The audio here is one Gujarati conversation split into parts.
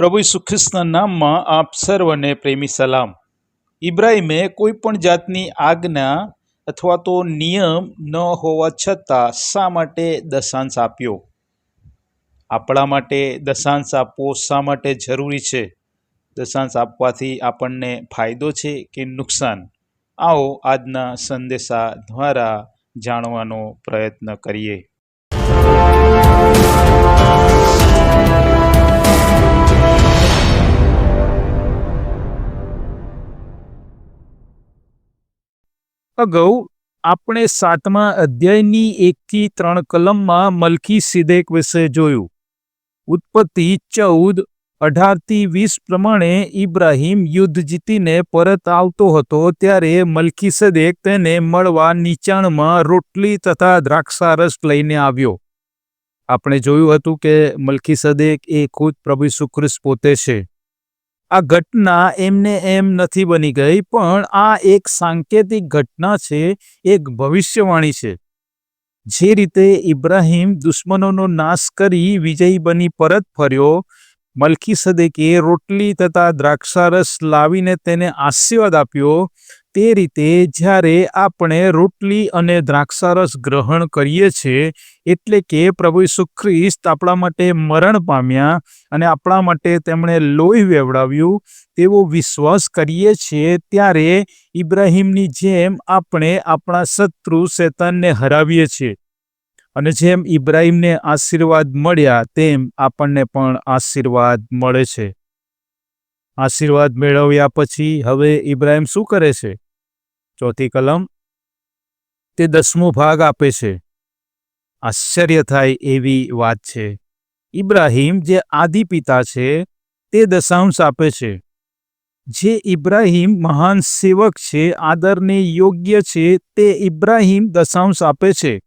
પ્રભુ ઈસુખ્રિસ્તના નામમાં આપ સર્વને પ્રેમી સલામ. ઇબ્રાહિમે કોઈ પણ જાતની આજ્ઞા અથવા તો નિયમ ન હોવા છતાં શા માટે દશાંશ આપ્યો? આપણા માટે દશાંશ આપવો શા માટે જરૂરી છે? દશાંશ આપવાથી આપણને ફાયદો છે કે નુકસાન? આવો આજના સંદેશા દ્વારા જાણવાનો પ્રયત્ન કરીએ. અગાઉ આપણે સાતમા અધ્યાયની એકથી ત્રણ કલમમાં મલકી સિદેક વિશે જોયું. ઉત્પત્તિ ચૌદ, અઢારથી વીસ પ્રમાણે ઇબ્રાહિમ યુદ્ધ જીતીને પરત આવતો હતો ત્યારે મલકી સદેક તેને મળવા નીચાણમાં રોટલી તથા દ્રાક્ષારસ લઈને આવ્યો. આપણે જોયું હતું કે મલકી સદેક એ ખુદ પ્રભુ ઈસુ પોતે છે. આ ઘટના એમને એમ નથી બની ગઈ, પણ આ એક સાંકેતિક ઘટના છે, એક ભવિષ્યવાણી છે. જે રીતે ઇબ્રાહિમ દુશ્મનોનો નાશ કરી વિજયી બની પરત ફર્યો મલકી સદેકે રોટલી તથા દ્રાક્ષારસ લાવીને તેને આશીર્વાદ આપ્યો તે રીતે જ્યારે આપણે રોટલી અને દ્રાક્ષારસ ગ્રહણ કરીએ છીએ, એટલે કે પ્રભુ ઈસુ ખ્રિસ્ત આપણા માટે મરણ પામ્યા અને આપણા માટે તેમણે લોહી વેવડાવ્યું, તેવો વિશ્વાસ કરીએ છીએ, ત્યારે ઇબ્રાહિમની જેમ આપણે આપણા શત્રુ શેતાનને હરાવીએ છીએ. અને જેમ ઇબ્રાહિમને આશીર્વાદ મળ્યા, તેમ આપણને પણ આશીર્વાદ મળે છે. આશીર્વાદ મેળવ્યા પછી હવે ઇબ્રાહિમ શું કરે છે? ચોથી કલમ તે દસમો ભાગ આપે છે. આશ્ચર્ય થાય એવી વાત છે. ઇબ્રાહિમ જે આદિ પિતા છે, તે દશાંશ આપે છે. જે ઇબ્રાહિમ મહાન સેવક છે, આદરને યોગ્ય છે, તે ઇબ્રાહિમ દશાંશ આપે છે.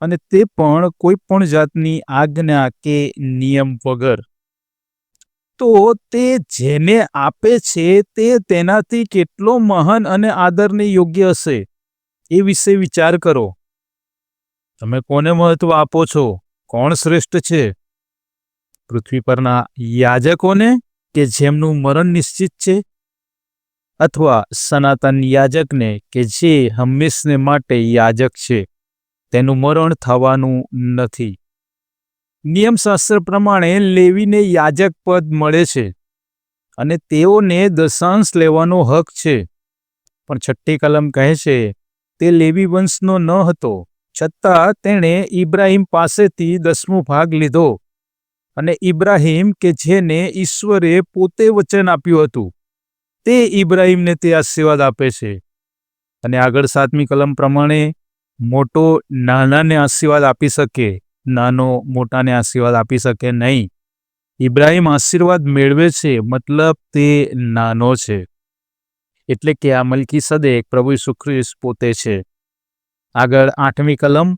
અને તે પણ કોઈ પણ જાતની આજ્ઞા કે નિયમ વગર. તો તે જેને આપે છે તે તેનાથી કેટલો મહાન અને આદરને યોગ્ય હશે? એ વિશે વિચાર કરો. તમે કોને મહત્વ આપો છો? કોણ શ્રેષ્ઠ છે? પૃથ્વી પરના યાજકોને કે જેમનું મરણ નિશ્ચિત છે? અથવા સનાતન યાજકને કે જે હંમેશને માટે યાજક છે? તેનું મરણ થવાનું નથી. નિયમશાસ્ત્ર પ્રમાણે લેવીને યાજક પદ મળે છે અને તેઓને દશાંશ લેવાનો હક છે. પણ છઠ્ઠી કલમ કહે છે, તે લેવી વંશનો ન હતો, છતાં તેણે ઇબ્રાહિમ પાસેથી દસમો ભાગ લીધો. અને ઇબ્રાહિમ કે જેને ઈશ્વરે પોતે વચન આપ્યું હતું, તે ઇબ્રાહિમને તે આશીર્વાદ આપે છે. અને આગળ સાતમી કલમ પ્રમાણે, મોટો નાનાને આશીર્વાદ આપી શકે નાનો મોટાને આશીર્વાદ આપી શકે નહીં. ઇબ્રાહિમ આશીર્વાદ મેળવે છે, મતલબ તે નાનો છે. એટલે કે આ મલકી સદેક પ્રભુ ઈસુ પોતે છે. આગળ આઠમી કલમ.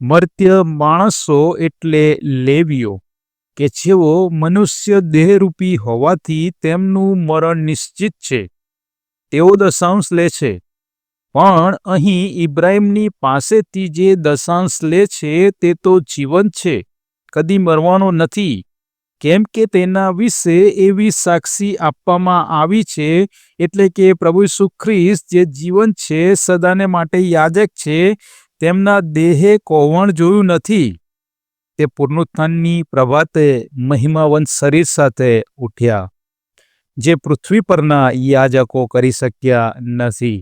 મર્ત્ય માણસો એટલે લેવીઓ, કે જેઓ મનુષ્ય દેહરૂપી હોવાથી તેમનું મરણ નિશ્ચિત છે. તેઓ દશાંશ લે છે. પણ અહીં ઇબ્રાહીમની પાસેથી જે દશાંશ લે છે તે તો જીવંત છે, કદી મરવાનો નથી. કેમ કે તેના વિશે એવી સાક્ષી આપવામાં આવી છે, એટલે કે પ્રભુ ઈસુ જે જીવંત છે, સદાને માટે યાજક છે, તેમના દેહે કોવણ જોયું નથી. તે પુનરુત્થાનની પ્રભાતે મહિમાવંત શરીર સાથે ઉઠ્યા, જે પૃથ્વી પરના યાજકો કરી શક્યા નથી.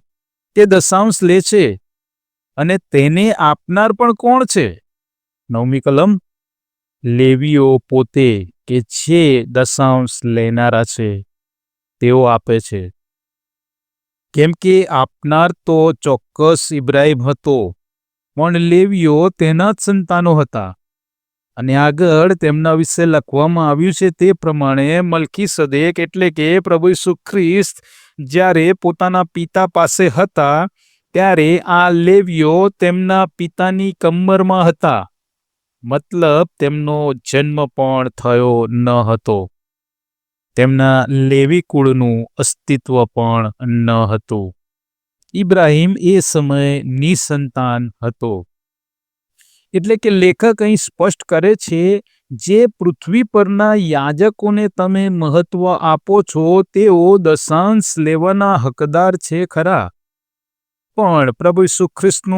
તે દશાંશ લે છે અને તેને આપનાર પણ કોણ છે? નવમી કલમ. લેવીઓ પોતે કે જે દશાંશ લેનારા છે, તેઓ આપે છે. કેમ કે આપનાર તો ચોક્કસ ઇબ્રાહિમ હતો, પણ લેવીઓ તેના જ સંતાનો હતા. અને આગળ તેમના વિશે લખવામાં આવ્યું છે તે પ્રમાણે મલકી સદેક એટલે કે પ્રભુ ખ્રિસ્ત જ્યારે પોતાના પિતા પાસે હતા, ત્યારે આ લેવીઓ તેમના પિતાની કમરમાં હતા. મતલબ તેમનો જન્મ પણ થયો ન હતો. તેમના લેવી કુળનું અસ્તિત્વ પણ ન હતું. ઇબ્રાહિમ એ સમયે નિસંતાન હતો. એટલે કે લેખક અહીં સ્પષ્ટ કરે છે જે પૃથ્વી પરના યાજકોને તમે મહત્વ આપો છો, તેઓ દશાંશ લેવાના હકદાર છે ખરા. પણ પ્રભુ ઈસુ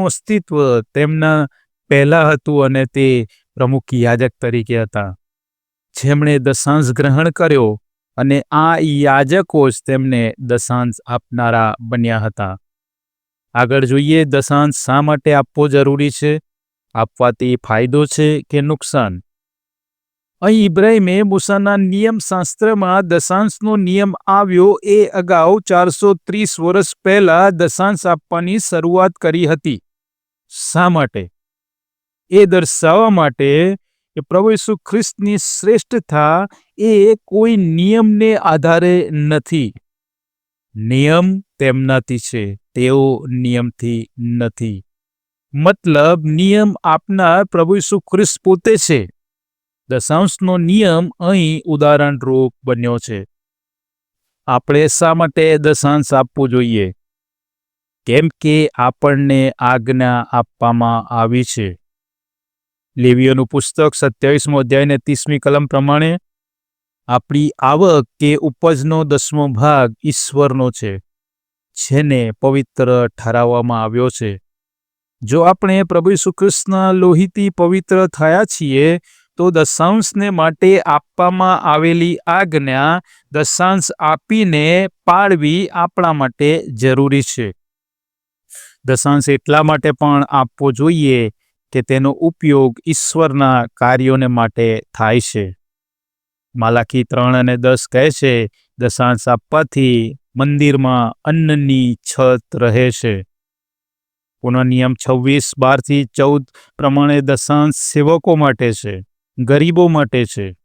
અસ્તિત્વ તેમના પહેલા હતું અને તે પ્રમુખ યાજક તરીકે હતા. જેમણે દશાંશ ગ્રહણ કર્યો અને આ યાજકો જ તેમને દશાંશ આપનારા બન્યા હતા. આગળ જોઈએ, દશાંશ શા માટે આપવો જરૂરી છે? આપવાથી ફાયદો છે કે નુકસાન? અહીં ઇબ્રાહિમે મૂસાના નિયમ શાસ્ત્રમાં દશાંશનો નિયમ આવ્યો એ અગાઉ ચારસો ત્રીસ વર્ષ પહેલા દશાંશ આપવાની શરૂઆત કરી હતી. શા માટે? એ દર્શાવવા માટે કે પ્રભુ ઈસુ ખ્રિસ્તની શ્રેષ્ઠતા એ કોઈ નિયમને આધારે નથી. નિયમ તેમનાથી છે, તેઓ નિયમથી નથી. મતલબ, નિયમ આપનાર પ્રભુ ખ્રિસ્ત પોતે છે. દશાંશનો નિયમ અહીં ઉદાહરણરૂપ બન્યો છે. આપણે શા માટે દશાંશ આપવું જોઈએ? કેમ કે આપણને આજ્ઞા આપવામાં આવી છે. લેવીઓનું પુસ્તક સત્યાવીસમો અધ્યાય ને ત્રીસમી કલમ પ્રમાણે, આપણી આવક કે ઉપજનો દસમો ભાગ ઈશ્વરનો છે, જેને પવિત્ર ઠરાવવામાં આવ્યો છે. જો આપણે પ્રભુ ખ્રિસ્તના લોહીથી પવિત્ર થયા છીએ તો દશાંશને માટે આપવામાં આવેલી આજ્ઞા દશાંશ આપીને પાળવી આપણા માટે જરૂરી છે. દશાંશ એટલા માટે પણ આપવો જોઈએ કે તેનો ઉપયોગ ઈશ્વરના કાર્યોને માટે થાય છે. માલાકી ત્રણ અને દસ કહે છે દશાંશ આપવાથી મંદિરમાં અન્નની છત રહે છે. પુનઃ નિયમ છવ્વીસ બારથી ચૌદ પ્રમાણે દશાંશ સેવકો માટે છે. ગરીબો માટે છે.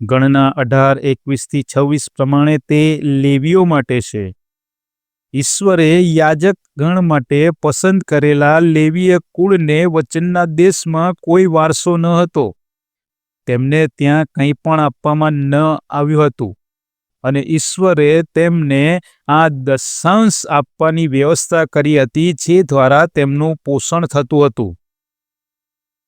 ગણના અઢાર એકવીસથી છવ્વીસ પ્રમાણે તે લેવીઓ માટે છે. ઈશ્વરે યાજક ગણ માટે પસંદ કરેલા લેવીય કુળને વચનના દેશમાં કોઈ વારસો ન હતો. તેમને ત્યાં કંઈ પણ આપવામાં ન આવ્યું હતું. અને ઈશ્વરે તેમને આ દશાંશ આપવાની વ્યવસ્થા કરી હતી, જે દ્વારા તેમનું પોષણ થતું હતું.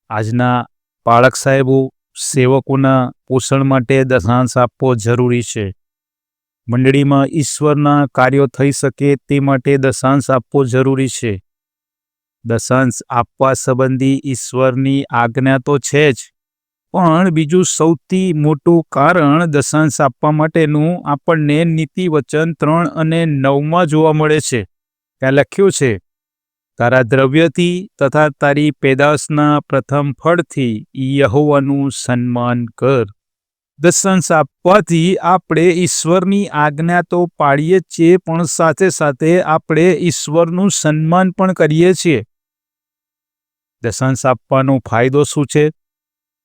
આજના પાળક સાહેબો, સેવકોના પોષણ માટે દશાંશ આપવો જરૂરી છે. મંડળીમાં ઈશ્વરના કાર્યો થઈ શકે તે માટે દશાંશ આપવો જરૂરી છે. દશાંશ આપવા સંબંધી ઈશ્વરની આજ્ઞા તો છે જ, પણ બીજું સૌથી મોટું કારણ દશાંશ આપવા માટેનું આપણને નીતિ વચન ત્રણ અને નવમાં જોવા મળે છે. ત્યાં લખ્યું છે તારા દ્રવ્યથી તથા તારી પેદાશના પ્રથમ ફળથી યહોવાનું સન્માન કર. દશાંશ આપવાથી આપણે ઈશ્વરની આજ્ઞા તો પાડીએ જ છીએ, પણ સાથે સાથે આપણે ઈશ્વરનું સન્માન પણ કરીએ છીએ. દશાંશ આપવાનો ફાયદો શું છે?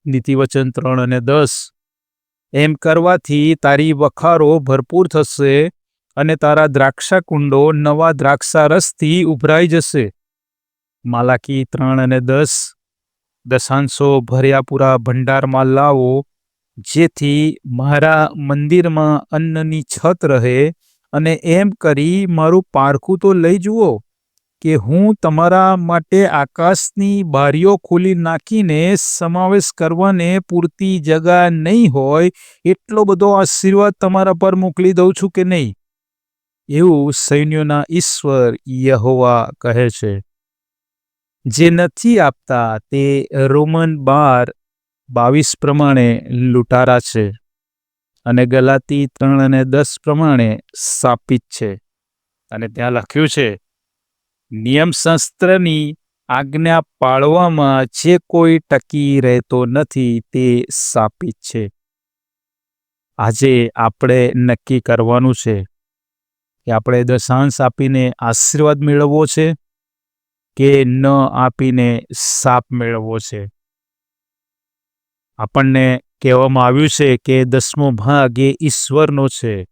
નીતિવચન ત્રણ અને દસ. એમ કરવાથી તારી વખારો ભરપૂર થશે અને તારા દ્રાક્ષા કુંડો નવા દ્રાક્ષારસથી ઉભરાઈ જશે. માલાકી ત્રણ અને દસ, દશાંશો ભર્યા પૂરા ભંડારમાં લાવો, જેથી મારા મંદિરમાં અન્નની છત રહે અને એમ કરી મારું પારખું તો લઈ જુઓ કે હું તમારા માટે આકાશની બારીઓ ખોલી નાખીને સમાવેશ કરવાને પૂરતી જગા નહીં હોય, એટલો બધો આશીર્વાદ તમારા પર મોકલી દઉં છું કે નહીં? એવું સૈન્યોના ઈશ્વર યહોવા કહે છે. જે નથી આપતા તે રોમન બાર બાવીસ પ્રમાણે લૂંટારા છે અને ગલાતી ત્રણ અને દસ પ્રમાણે સ્થાપિત છે. અને ત્યાં લખ્યું છે, નિયમશાસ્ત્રની આજ્ઞા પાળવામાં જે કોઈ ટકી રહેતો નથી તે સ્થાપિત છે. આજે આપણે નક્કી કરવાનું છે કે આપણે દશાંશ આપીને આશીર્વાદ મેળવવો છે કે ન આપીને સાપ મેળવવો છે. આપણને કહેવામાં આવ્યું છે કે દસમો ભાગ એ ઈશ્વરનો છે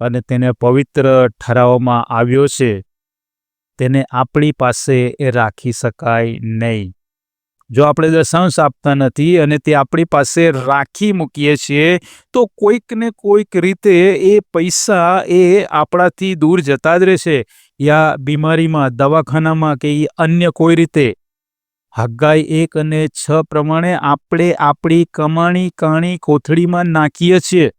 અને તેને પવિત્ર ઠરાવવામાં આવ્યો છે. તેને આપણી પાસે રાખી શકાય નહીં. જો આપણે દશાંશ આપતા નથી અને તે આપણી પાસે રાખી મૂકીએ છીએ, તો કોઈક ને કોઈક રીતે એ પૈસા એ આપણાથી દૂર જતા જ રહેશે. યા બીમારીમાં, દવાખાનામાં કે અન્ય કોઈ રીતે. હગાઈ એક અને છ પ્રમાણે આપણે આપણી કમાણી કાણી કોથળીમાં નાખીએ છીએ.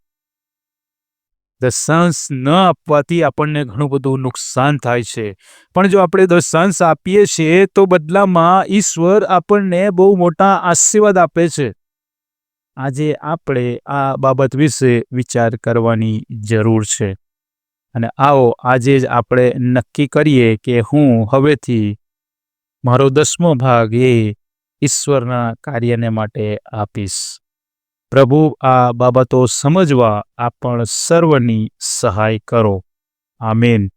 દશાંશ ન આપવાથી આપણને ઘણું બધું નુકસાન થાય છે. પણ જો આપણે દશાંશ આપીએ છીએ, તો બદલામાં ઈશ્વર આપણને બહુ મોટા આશીર્વાદ આપે છે. આજે આપણે આ બાબત વિશે વિચાર કરવાની જરૂર છે. અને આવો, આજે જ આપણે નક્કી કરીએ કે હું હવેથી મારો દસમો ભાગ એ ઈશ્વરના કાર્યને માટે આપીશ. પ્રભુ આ બાબતો સમજવા આપણ સર્વની સહાય કરો. આમેન.